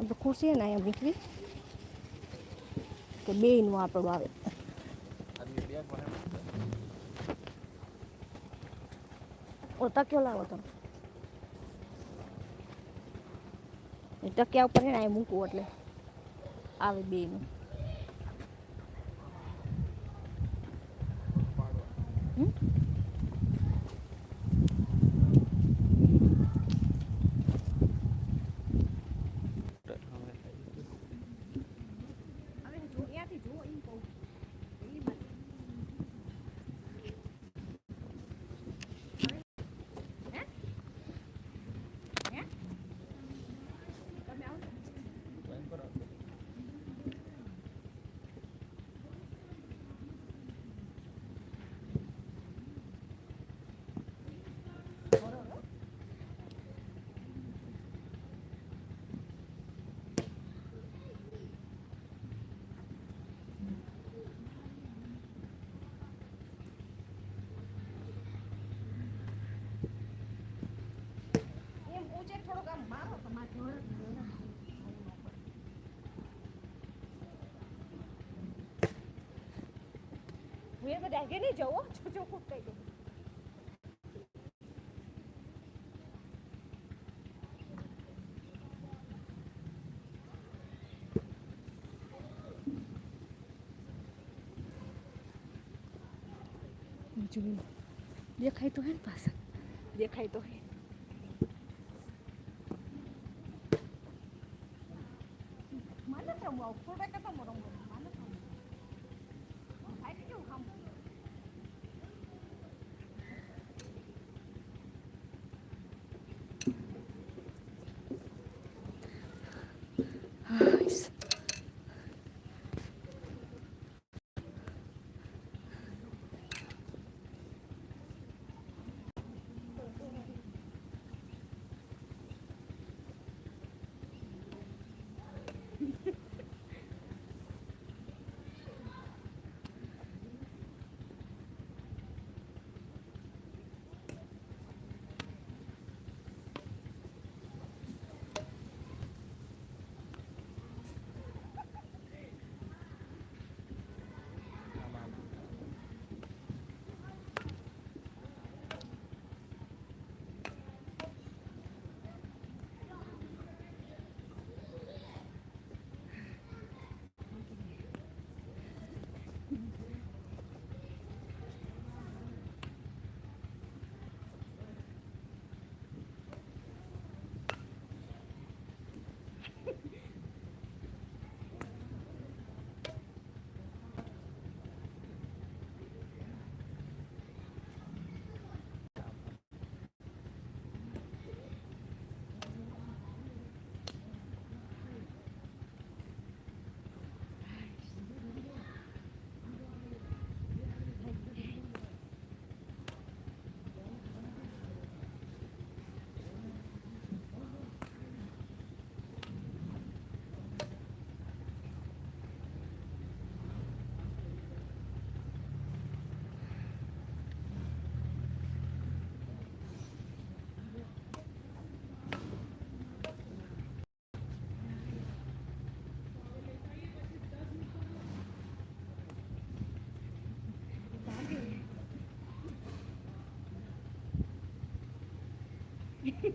આપણે ખુરશી ને અહીંયા મૂકવી કે બેયનું આપણું આવે. ઓ, તકિયો લાવો તમે. ટકિયા ઉપર ને અહીંયા મૂકવું એટલે. આવે બેયનું હમ? હવે જો ત્યાંથી જુઓ એમ કહું પેલી બાજુ. હે? હે? તમે આવો છો? એમ ઊંચે થોડોક આમ મારો તમારે ઢોર જ ઢોર જ. હું એ બધા કે નહીં જવો જો જો ખૂબ કહી દઉં જોઈ લો. દેખાય તો હે ને પાછળ દેખાય તો હે મને તો બહુ ફોટો કે તો મરમ મને તો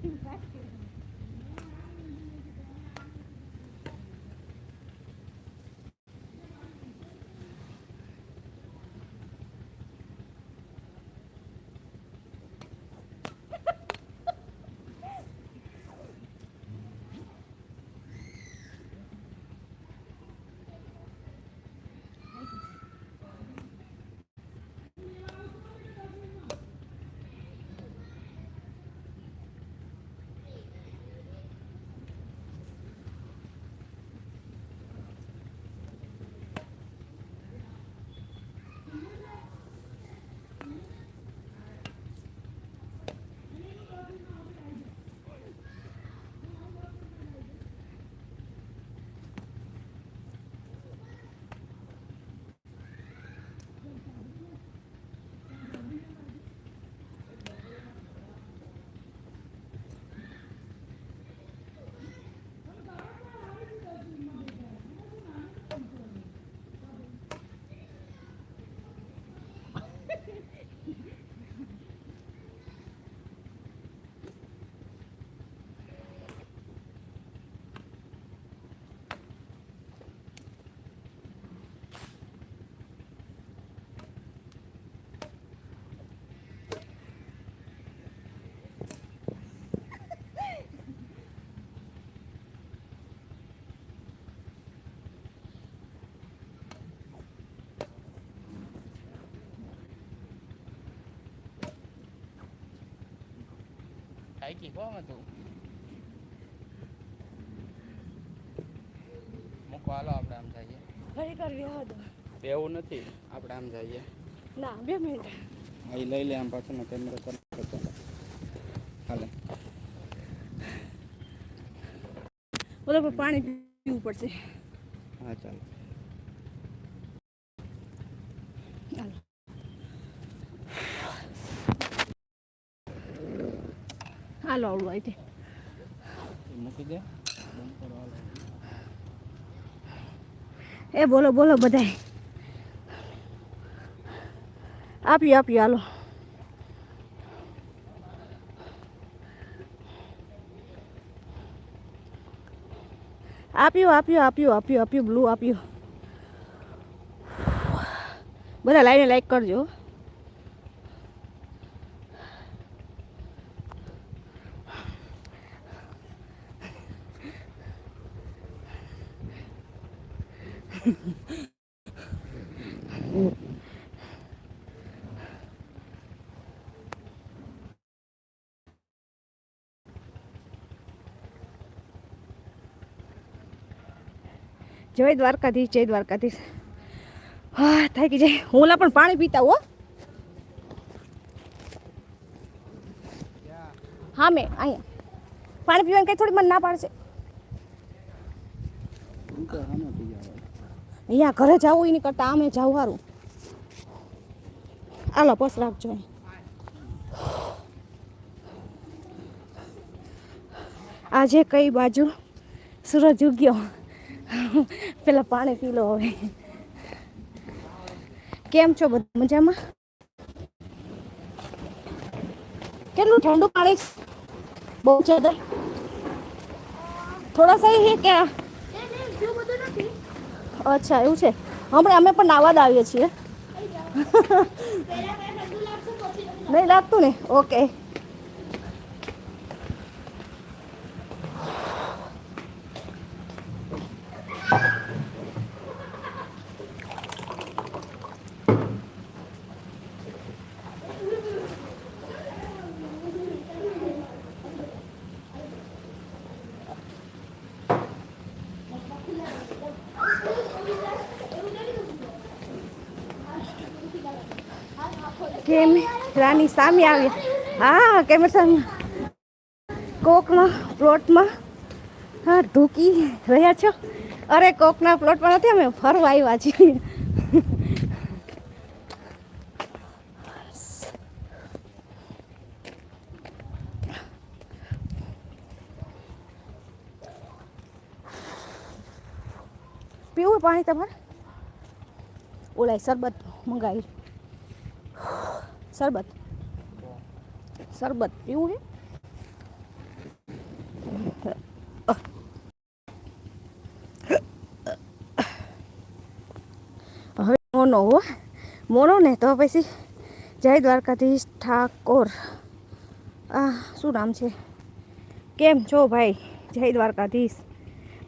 Thank you. થાકી કોમ હતું મૂકો હાલો આપણે આમ જઈએ. ખરેખર વ્યવહાર હતો એવું નથી આપણે આમ જઈએ. ના બે મિનિટ. અહીં લઈ લે આમ પાછળ કેમેરો કરતો હાલે. બોલો પાણી પીવું પડશે. હા ચાલો હાલો હાલો આવડું આવી મૂકી દે. કરો હાલો એ બોલો બોલો બધાય. આપ્યું આપ્યું હાલો. આપ્યું આપ્યું આપ્યું આપ્યું આપ્યું બ્લુ આપ્યું. બધા લાઈને લાઈક કરજો જય દ્વારકાધીશ જય દ્વારકાધીશ. હા થાકી જાય. હું ઓલા પણ પાણી પીતા હો. હા, મેં અહીંયા. પાણી પીવાની કઈ થોડી મને ના પાડશે. અહીંયા ઘરે જવું એની કરતાં, આમે જવું સારું આલો બસ રાખજો આજે કઈ બાજુ? સૂરજ ઉગ્યો પેલા પાણી પી લો હવે. કેમ છો બધા મજામાં? કેટલું ઠંડુ પાણી બહુ છે થોડા સહી હે ક્યાં અચ્છા એવું છે. હમણાં અમે પણ નાવા જ આવીએ છીએ. નહીં લાગતું ને? ઓકે. કેમ રાની સામે આવ્યા હા, કેમેરા કોકના પ્લોટમાં, હા, ઢૂકી રહ્યા છો. અરે, કોકના પ્લોટમાં નથી, અમે ફરવા આવ્યા છીએ. પીવું પાણી તમારે? ઓલાય શરબત મંગાવી. શરબત શરબત પીવું છે? હવે મોનો હો. મોનો ને તો પછી જય દ્વારકાધીશ ઠાકોર. આ શું નામ છે? કેમ છો ભાઈ? જય દ્વારકાધીશ.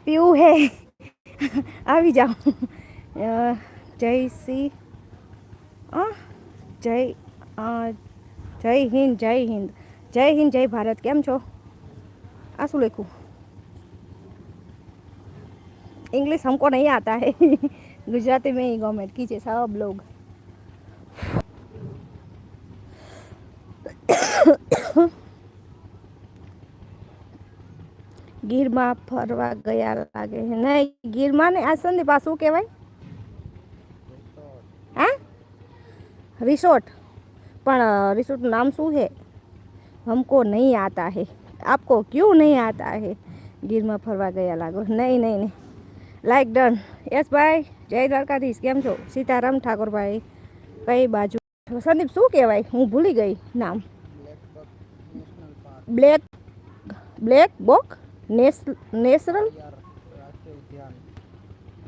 પીવું હે? આવી જાઓ. જય શ્રી જય જય હિન્દ જય હિન્દ જય હિન્દ જય ભારત કેમ છો આ શું લખ્યું इंग्लिश हमको नहीं आता है गुजराती में ही गवर्नमेंट कीजिए सब लोग ગીરમાં ફરવા ગયા લાગે છે નહીં ગીરમાં ને આ સંદીપ આ શું કહેવાય હા રિસોર્ટ પણ રિસોર્ટનું નામ શું છે हमको नहीं आता है आपको क्यों नहीं आता है ગીરમાં ફરવા ગયા લાગો નહીં નહીં નહીં લાઈક ડન યસ ભાઈ જય દ્વારકાધીશ કેમ છો સીતારામ ઠાકોરભાઈ કઈ બાજુ સંદીપ શું કહેવાય હું ભૂલી ગઈ નામ બ્લેક બ્લેક બોક નેસ નેચરલ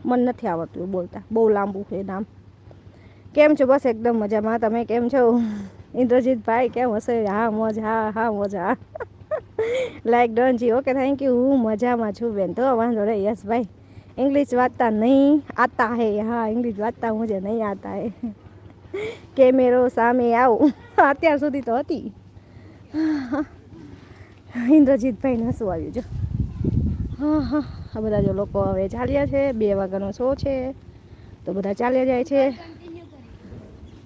મને નથી આવડતું એ બોલતા બહુ લાંબુ છે નામ કેમ છો? બસ એકદમ મજામાં. તમે કેમ છો? ઇન્દ્રજીતભાઈ, કેમ હશે? હા, મોજ, હા હા મોજ. હા લાઈક ડન જી ઓકે થેન્ક યુ હું મજામાં છું બેન. તો વાંધો રે યસ ભાઈ ઇંગ્લિશ વાંચતા નહીં આતા હે. હા ઇંગ્લિશ વાંચતા મુજે નહીં આતા હે. કેમેરો સામે આવું. અત્યાર સુધી તો હતી. ઇન્દ્રજીતભાઈને હસવું આવ્યું છે હા હા આ બધા જો લોકો હવે ચાલ્યા છે. બે વાગ્યાનો શો છે. તો બધા ચાલ્યા જાય છે.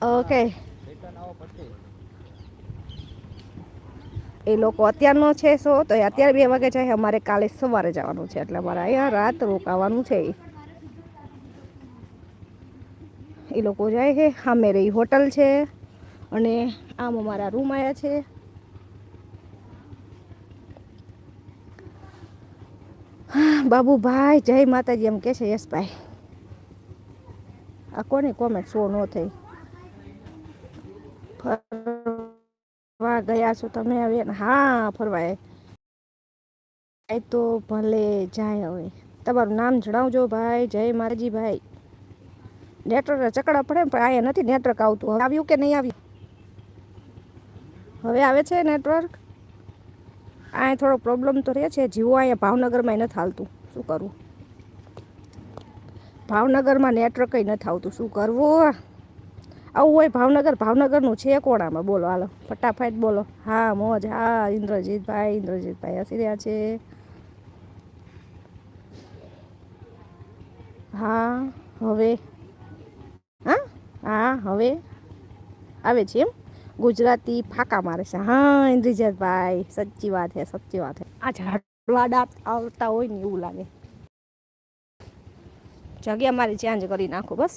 ઓકે. એ લોકો અત્યારનો છે શો, તો અત્યારે બે વાગે જાય, અમારે કાલે સવારે જવાનું છે. એટલે અમારે અહીંયા રાત રોકાવાનું છે. એ લોકો જાય છે, સામે રહી હોટલ છે, અને આમ અમારા રૂમ આવ્યા છે. બાબુભાઈ, જય માતાજી, એમ કે છે યશભાઈ. આ કોની કોમેન્ટ શો ન થઈ? ફરવા ગયા છો તમે હવે? હા, ફરવા તો ભલે જાય હવે. તમારું નામ જણાવજો ભાઈ. જય મારજી ભાઈ. નેટવર્ક ચકડા પડે પણ અહીંયા નથી નેટવર્ક આવતું. હવે આવ્યું કે નહીં આવ્યું? હવે આવે છે નેટવર્ક અહીંયા થોડો પ્રોબ્લેમ તો રહે છે. જીવો અહીંયા ભાવનગરમાં નથી હાલતું. શું કરવું ભાવનગરમાં નેટવર્ક નથી આવતું. શું કરવું? આવું હોય ભાવનગર, ભાવનગરનું છે કોણામાં. બોલો, હાલો, ફટાફટ બોલો. હા, મોજ. હા, ઇન્દ્રજીતભાઈ ઇન્દ્રજીતભાઈ હસી રહ્યા છે. હા, હવે. હા હા, હવે. આવે છે એમ? ગુજરાતી ફાકા મારે છે. હા, ઇન્દ્રજીતભાઈ, સચ્ચી વાત છે સચ્ચી વાત છે આ ઝાડવાડા આવતા હોય ને એવું લાગે. જગ્યા મારી ચેન્જ કરી નાખો, બસ.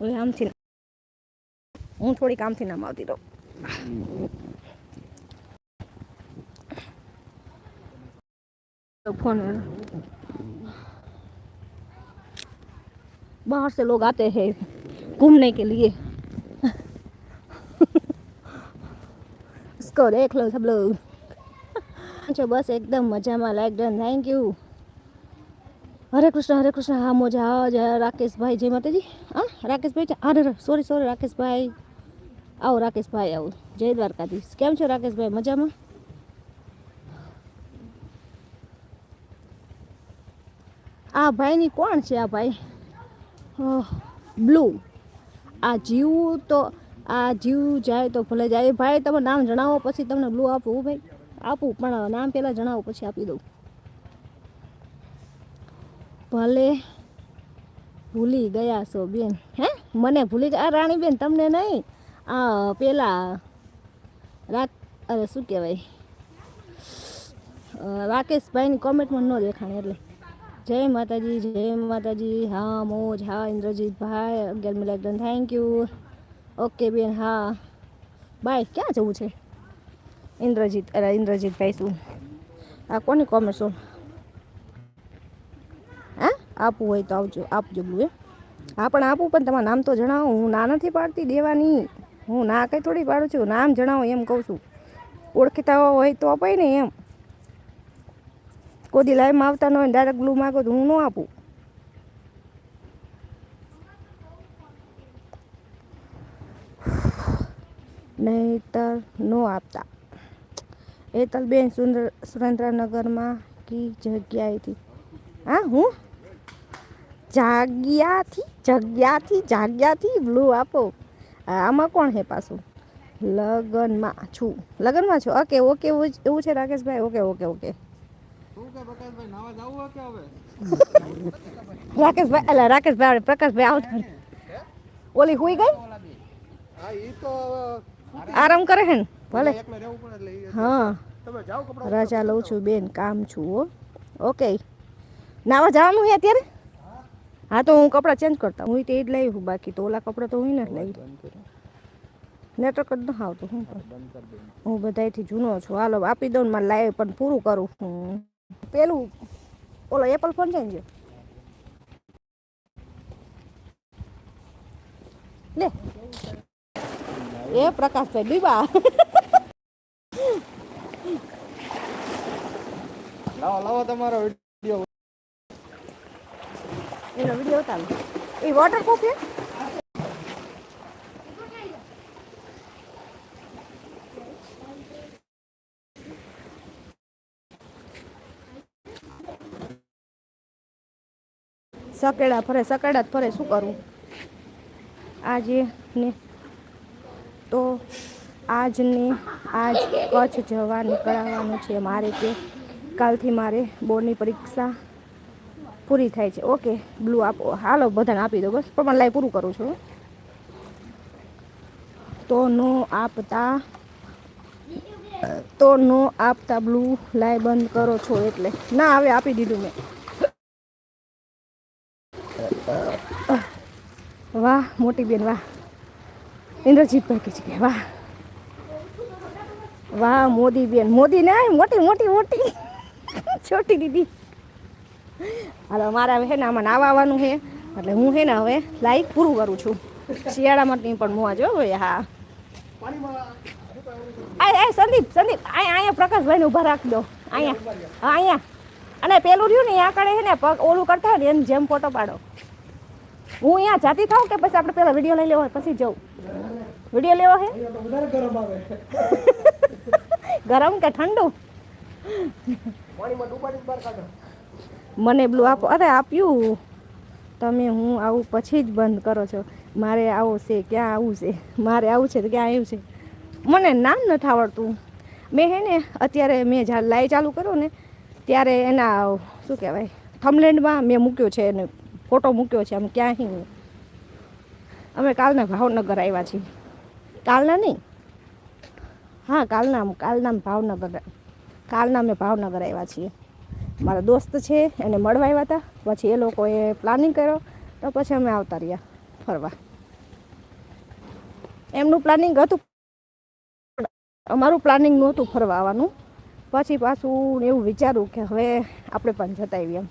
હવે આમથી હું થોડીક આમથી નામ આવતી રહું फोन है बाहर से लोग आते हैं घूमने के लिए इसको देख लो सब लोग अच्छा बस एकदम मजा में लाइक डन थैंक यू હરે કૃષ્ણ હરે કૃષ્ણ હા મોજા હા જય રાકેશભાઈ જય માતાજી હા રાકેશભાઈ અરે સોરી સોરી રાકેશભાઈ આવો રાકેશભાઈ આવો. જય દ્વારકાધીશ. કેમ છો રાકેશભાઈ? મજામાં? આ ભાઈની કોણ છે આ ભાઈ? બ્લુ. આ જીવ તો, આ જીવ જાય તો ભલે જાય. ભાઈ તમે નામ જણાવો, પછી તમને બ્લુ આપું. ભાઈ, આપું, પણ નામ પહેલાં જણાવો, પછી આપી દઉં. ભલે ભૂલી ગયા છો બેન. હે? મને ભૂલી ગયા? રાણીબેન તમને નહીં. આ, પેલા રાક, અરે શું કહેવાય? રાકેશભાઈની કોમેન્ટમાં ન દેખાણે એટલે. જય માતાજી જય માતાજી, હા, મોજ, હા, ઇન્દ્રજીતભાઈ, અગિયાર મિલાક ડન થેન્ક યુ ઓકે બેન, હા. બાય, ક્યાં જવું છે? ઇન્દ્રજીત, અરે, ઇન્દ્રજીતભાઈ શું? આ કોની કોમેન્ટ શું? હા? આપવું હોય તો આવજો આપજો બ્લુ હા, પણ આપું, પણ તમારું નામ તો જણાવો, હું ના નથી પાડતી, દેવાની. હું ના કંઈ થોડી પાડું છું, નામ જણાવો એમ કહું છું. ઓળખીતા હોય તો અપાય ને એમ. કોઈ દી લાઈવમાં આવતા ન હોય ડાયરેક્ટ બ્લુ માગો તો હું ન આપું. નહીતર ન આપતા. હેતલબેન સુંદર સુરેન્દ્રનગરમાં કી જગ્યાએથી? હા, હું? જાગ્યાથી જગ્યાથી જાગ્યાથી બ્લુ આપો. આમાં કોણ છે પાછું? લગનમાં છું. લગનમાં છું? ઓકે ઓકે એવું છે રાકેશભાઈ? Okay okay okay. રાકેશભાઈ અલા રાકેશભાઈ પ્રકાશભાઈ આવતા ઓલી હુઈ ગઈ? હા આરામ કરે છે ને? ભલે. હા. રજા લઉં છું બેન કામ છું હો. ઓકે. નાવા જવાનું છે અત્યારે? હા તો હું કપડાં ચેન્જ કરતા હું તે જ લઈ હું બાકી તો ઓલા કપડાં તો હું નથી લઈ નેટવર્ક જ ન આવતું હું હું બધાયથી જૂનો છું. હાલો આપી દઉં મારે લાઈવ પણ પૂરું કરું. હું પેલું ઓલો એપલ ફોન છે ને લે. એ પ્રકાશભાઈ બીબા લાવો લાવો તમારો એનો વીડિયો ઉતારો એ વોટરપ્રૂફ છે? સકેડા ફરે, સકેડા જ ફરે, શું કરવું આજે ને તો આજને આજ કચ્છ જવા નીકળવાનું છે. મારે કે કાલથી મારે બોર્ડની પરીક્ષા પૂરી થાય છે. ઓકે, બ્લુ આપો, હાલો, બધાને આપી દો બસ. પણ લાઈ પૂરું કરું છું તો નો આપતા, તો નો આપતા બ્લુ લાઈ બંધ કરો છો એટલે. ના, હવે આપી દીધું મેં. વાહ, મોટી બેન, વાહ. ઇન્દ્રજીતભાઈ કે છે કે વાહ. વાહ, મોદી બેન. મોદી ના મોટી મોટી મોટી. છોટી દીદી. હાલો મારે છે ને આમાં નાવા આવવાનું છે. એટલે હું છે ને હવે લાઈક પૂરું કરું છું. શિયાળામાં પણ મોવા જો ભાઈ હા. આ એ સંદીપ સંદીપ અહીંયા અહીંયા પ્રકાશભાઈને ઊભા રાખી દો. અહીંયા હા અહીંયા. અને પેલું રહ્યું ને અહીંયા કડે છે ને પગ ઓલું કરતા હોય ને એમ જેમ ફોટો પાડો. હું અહીંયા જાતી થાઉં કે પછી આપણે પહેલાં વીડિયો લઈ લેવો હોય પછી જવું? વીડિયો લેવો હે? ગરમ કે ઠંડુ? મને બ્લુ આપો. અરે, આપ્યું. તમે હું આવું પછી જ બંધ કરો છો. મારે આવું છે, ક્યાં આવું છે? મારે આવું છે તો ક્યાં આવ્યું છે? મને નામ નથી આવડતું. મેં હે ને, અત્યારે મેં જ્યારે લાઈ ચાલુ કર્યો ને, ત્યારે એના શું કહેવાય, થમલેન્ડમાં મેં મૂક્યો છે એને ફોટો મૂક્યો છે આમ ક્યાં હી અમે કાલના ભાવનગર આવ્યા છીએ. કાલના નહીં? હા, કાલના કાલના ભાવનગર, કાલના અમે ભાવનગર આવ્યા છીએ. મારા દોસ્ત છે, એને મળવા આવ્યા હતા પછી એ લોકોએ પ્લાનિંગ કર્યો, તો પછી અમે આવતા રહ્યા ફરવા. એમનું પ્લાનિંગ હતું અમારું પ્લાનિંગ નહોતું ફરવા આવવાનું. પછી પાછું એવું વિચારું કે હવે આપણે પણ જતા આવીએ એમ.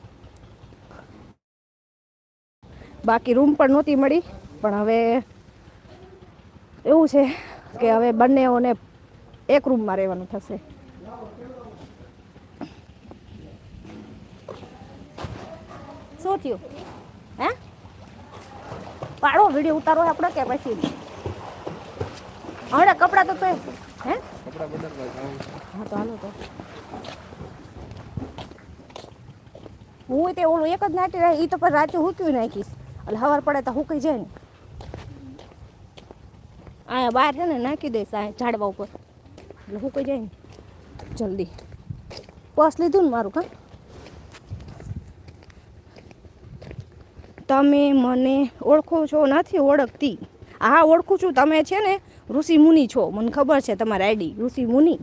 બાકી રૂમ પણ નહોતી મળી, પણ હવે એવું છે કે હવે બંનેઓને એક રૂમમાં રહેવાનું થશે. શું થયું? હે? પાડો વીડિયો ઉતારો આપણે કે પછી? હવે કપડાં તો તોય હે. હા તો હાલો તો. હું તે ઓલું એક જ નાટી રહી એ તો પછી રાતે હૂકવી નાખીશ. એટલે હવાર પડે તો હુકાઈ જાય ને. અહીંયા બહાર છે ને નાખી દઈશ આ ઝાડવા ઉપર. એટલે હુકાઈ જાય ને જલ્દી. પર્સ લીધું ને મારું કા? તમે મને ઓળખો છો, નથી ઓળખતી. હા ઓળખું છું, તમે છે ને ઋષિ મુનિ છો. મને ખબર છે તમારી આઈડી, ઋષિ મુનિ.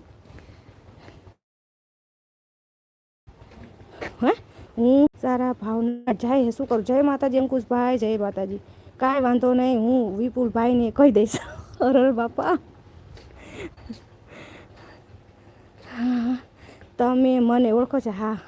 હે? સારા ભાવના, જય શું કરું જય માતાજી અંકુશભાઈ જય માતાજી. કાંઈ વાંધો નહીં, હું વિપુલભાઈને કહી દઈશ. અરર બાપા. તમે મને ઓળખો છો, હા.